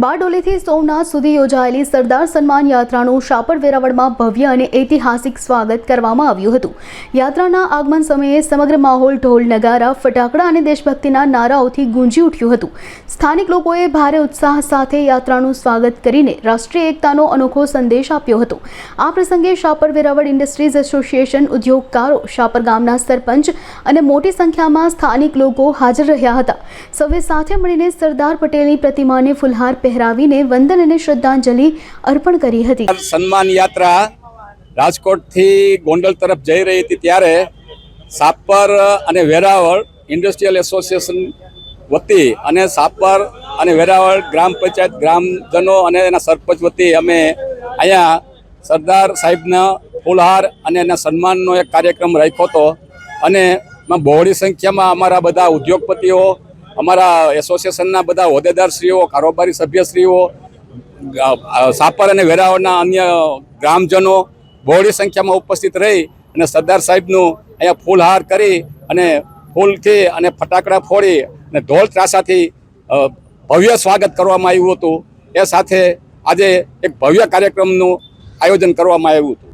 બારડોલીથી સોમનાથ સુધી યોજાયેલી સરદાર સન્માન યાત્રાનું શાપર વેરાવળમાં ભવ્ય અને ઐતિહાસિક સ્વાગત કરવામાં આવ્યું હતું. યાત્રાના આગમન સમયે સમગ્ર માહોલ ઢોલ, નગારા, ફટાકડા અને દેશભક્તિના નારાઓથી ગુંજી ઉઠ્યું હતું. સ્થાનિક લોકોએ ભારે ઉત્સાહ સાથે યાત્રાનું સ્વાગત કરીને રાષ્ટ્રીય એકતાનો અનોખો સંદેશ આપ્યો હતો. આ પ્રસંગે શાપર વેરાવળ ઇન્ડસ્ટ્રીઝ એસોસિએશન ઉદ્યોગકારો, શાપર ગામના સરપંચ અને મોટી સંખ્યામાં સ્થાનિક લોકો હાજર રહ્યા હતા. સૌએ સાથે મળીને સરદાર પટેલની પ્રતિમાને ફુલહાર પહેરાવીને વંદન અને શ્રદ્ધાંજલિ અર્પણ કરી હતી. સન્માન યાત્રા રાજકોટથી ગોંડલ તરફ જઈ રહી હતી ત્યારે સાપર અને વેરાવળ ઇન્ડસ્ટ્રીયલ એસોસિએશન વતી અને સાપર અને વેરાવળ ગ્રામ પંચાયત ગ્રામજનો અને એના સરપંચ વતી અમે અહીંયા સરદાર સાહેબના ફૂલહાર અને એના સન્માનનો એક કાર્યક્રમ રાખ્યો હતો. અને બહોળી સંખ્યામાં અમારા બધા ઉદ્યોગપતિઓ અમારા એસોસિએશનના બધા હોદ્દેદારશ્રીઓ, કારોબારી સભ્યશ્રીઓ સાપર અને વેરાવળના અન્ય ગ્રામજનો બહોળી સંખ્યામાં ઉપસ્થિત રહી અને સરદાર સાહેબનું અહીંયા ફૂલહાર કરી અને ફૂલથી અને ફટાકડા ફોડી અને ઢોલ ત્રાસાથી ભવ્ય સ્વાગત કરવામાં આવ્યું હતું. એ સાથે આજે એક ભવ્ય કાર્યક્રમનું આયોજન કરવામાં આવ્યું હતું.